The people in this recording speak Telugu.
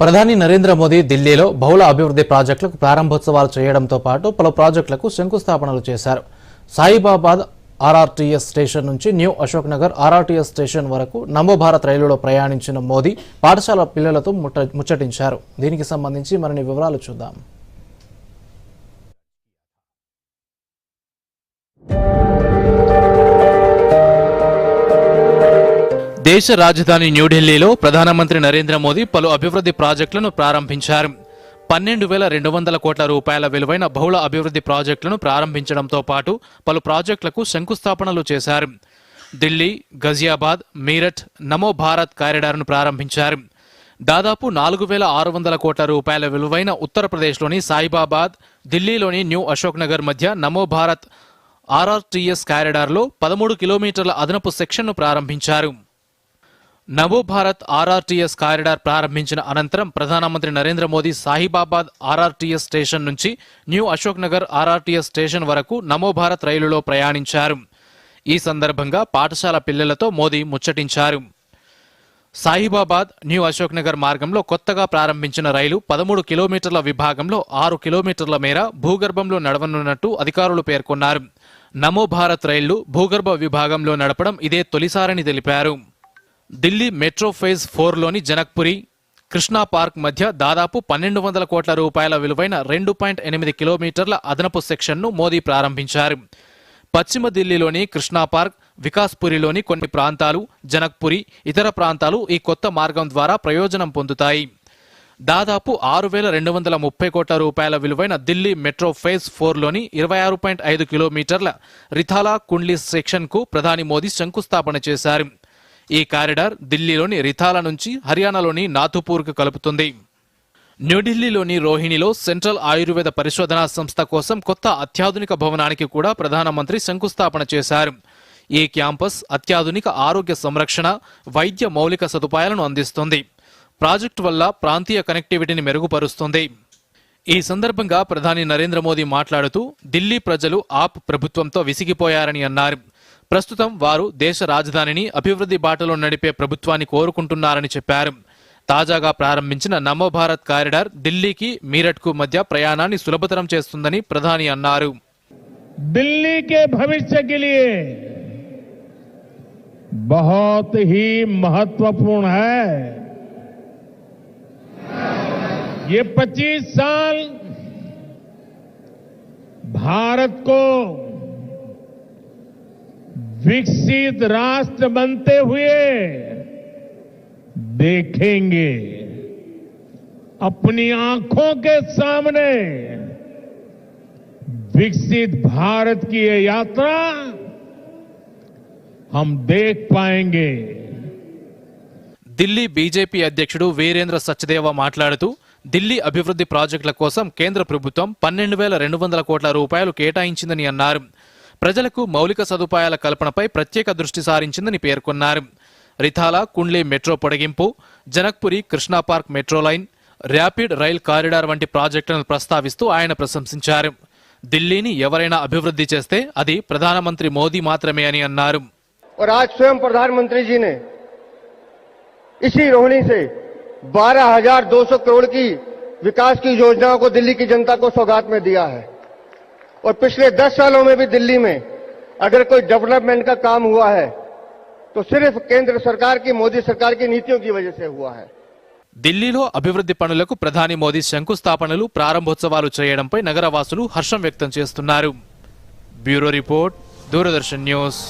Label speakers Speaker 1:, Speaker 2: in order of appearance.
Speaker 1: ప్రధాని నరేంద్ర మోదీ ఢిల్లీలో బహుళ అభివృద్ధి ప్రాజెక్టులకు ప్రారంభోత్సవాలు చేయడంతో పాటు పలు ప్రాజెక్టులకు శంకుస్థాపనలు చేశారు. సాయిబాబాద్ ఆర్ఆర్టీఎస్ స్టేషన్ నుంచి New Ashok Nagar RRTS station వరకు నమో రైలులో ప్రయాణించిన మోదీ పాఠశాల పిల్లలతో ముట్ట ముచ్చటించారు. దీనికి సంబంధించి మరిన్ని వివరాలు చూద్దాం. దేశ రాజధాని న్యూఢిల్లీలో ప్రధానమంత్రి నరేంద్ర మోదీ పలు అభివృద్ధి ప్రాజెక్టులను ప్రారంభించారు. పన్నెండు వేల రెండు వందల కోట్ల రూపాయల విలువైన బహుళ అభివృద్ధి ప్రాజెక్టులను ప్రారంభించడంతో పాటు పలు ప్రాజెక్టులకు శంకుస్థాపనలు చేశారు. ఢిల్లీ గజియాబాద్ మీరట్ నమో భారత్ కారిడార్ను ప్రారంభించారు. దాదాపు నాలుగు వేల ఆరు వందల కోట్ల రూపాయల విలువైన ఉత్తరప్రదేశ్లోని సాయిబాబాద్ ఢిల్లీలోని న్యూ అశోక్ నగర్ మధ్య నమో భారత్ ఆర్ఆర్టీఎస్ కారిడార్లో పదమూడు కిలోమీటర్ల అదనపు సెక్షన్ను ప్రారంభించారు. నవోభారత్ ఆర్ఆర్టీఎస్ కారిడార్ ప్రారంభించిన అనంతరం ప్రధానమంత్రి నరేంద్ర మోదీ సాహిబాబాద్ ఆర్ఆర్టీఎస్ స్టేషన్ నుంచి new Ashok Nagar RRTS station వరకు నమో భారత్ రైలులో ప్రయాణించారు. ఈ సందర్భంగా పాఠశాల పిల్లలతో మోదీ ముచ్చటించారు. సాహిబాబాద్ న్యూ అశోక్ నగర్ మార్గంలో కొత్తగా ప్రారంభించిన రైలు పదమూడు కిలోమీటర్ల విభాగంలో ఆరు కిలోమీటర్ల మేర భూగర్భంలో నడవనున్నట్టు అధికారులు పేర్కొన్నారు. నమో భారత్ రైళ్ళు భూగర్భ విభాగంలో నడపడం ఇదే తొలిసారని తెలిపారు. ఢిల్లీ మెట్రో ఫేజ్ ఫోర్లోని జనక్పురి కృష్ణా పార్క్ మధ్య దాదాపు పన్నెండు వందల కోట్ల రూపాయల విలువైన రెండు పాయింట్ ఎనిమిది కిలోమీటర్ల అదనపు సెక్షన్ను మోదీ ప్రారంభించారు. పశ్చిమ ఢిల్లీలోని కృష్ణా పార్క్ వికాస్పురిలోని కొన్ని ప్రాంతాలు జనక్పురి ఇతర ప్రాంతాలు ఈ కొత్త మార్గం ద్వారా ప్రయోజనం పొందుతాయి. దాదాపు ఆరు వేల రెండు వందల ముప్పై కోట్ల రూపాయల విలువైన ఢిల్లీ మెట్రో ఫేజ్ ఫోర్లోని ఇరవై ఆరు పాయింట్ ఐదు కిలోమీటర్ల రిథాలా కుండ్లీ సెక్షన్కు ప్రధాని మోదీ శంకుస్థాపన చేశారు. ఈ కారిడార్ ఢిల్లీలోని రిథాల నుంచి హర్యానాలోని నాథుపూర్కు కలుపుతుంది. న్యూఢిల్లీలోని రోహిణిలో సెంట్రల్ ఆయుర్వేద పరిశోధనా సంస్థ కోసం కొత్త అత్యాధునిక భవనానికి కూడా ప్రధానమంత్రి శంకుస్థాపన చేశారు. ఈ క్యాంపస్ అత్యాధునిక ఆరోగ్య సంరక్షణ వైద్య మౌలిక సదుపాయాలను అందిస్తుంది. ప్రాజెక్టు వల్ల ప్రాంతీయ కనెక్టివిటీని మెరుగుపరుస్తుంది. ఈ సందర్భంగా ప్రధాని నరేంద్ర మోదీ మాట్లాడుతూ ఢిల్లీ ప్రజలు ఆప్ ప్రభుత్వంతో విసిగిపోయారని అన్నారు. ప్రస్తుతం వారు దేశ రాజధానిని అభివృద్ధి బాటలో నడిపే ప్రభుత్వాన్ని కోరుకుంటున్నారని చెప్పారు తాజాగా ప్రారంభించిన నమో భారత్ కారిడార్ ఢిల్లీకి మీరట్కు మధ్య ప్రయాణాన్ని సులభతరం చేస్తుందని ప్రధాని అన్నారు
Speaker 2: दिल्ली के भविष्य के लिए बहुत ही महत्वपूर्ण है ये 25 साल भारत को विकसित राष्ट्र बनते हुए देखेंगे अपनी आंखों के सामने विकसित भारत की ये यात्रा हम देख पाएंगे
Speaker 1: ఢిల్లీ బీజేపీ అధ్యక్షుడు వీరేంద్ర సచ్దేవ మాట్లాడుతూ ఢిల్లీ అభివృద్ధి ప్రాజెక్టుల కోసం కేంద్ర ప్రభుత్వం పన్నెండు వేల రెండు వందల కోట్ల రూపాయలు కేటాయించిందని అన్నారు ప్రజలకు మౌలిక సదుపాయాల కల్పనపై ప్రత్యేక దృష్టి సారించిందని పేర్కొన్నారు రిథాలా కుండ్లీ మెట్రో పొడిగింపు Janakpuri Krishna park metro line rapid rail corridor వంటి ప్రాజెక్టులను ప్రస్తావిస్తూ ఆయన ప్రశంసించారు ఢిల్లీని ఎవరైనా అభివృద్ధి చేస్తే అది ప్రధానమంత్రి మోదీ మాత్రమే అని అన్నారు
Speaker 3: और आज स्वयं प्रधानमंत्री जी ने इसी रोहिणी से 12,200 करोड़ की विकास की योजनाओं को दिल्ली की जनता को सौगात में दिया है और पिछले 10 सालों में भी दिल्ली में अगर कोई डेवलपमेंट का काम हुआ है तो सिर्फ केंद्र सरकार की मोदी सरकार की नीतियों की वजह से हुआ है
Speaker 1: ఢిల్లీలో అభివృద్ధి పనులకు ప్రధాని మోదీ శంకుస్థాపనలు ప్రారంభోత్సవాలు చేయడంపై నగరవాసులు హర్షం వ్యక్తం చేస్తున్నారు బ్యూరో రిపోర్ట్ దూరదర్శన్ న్యూస్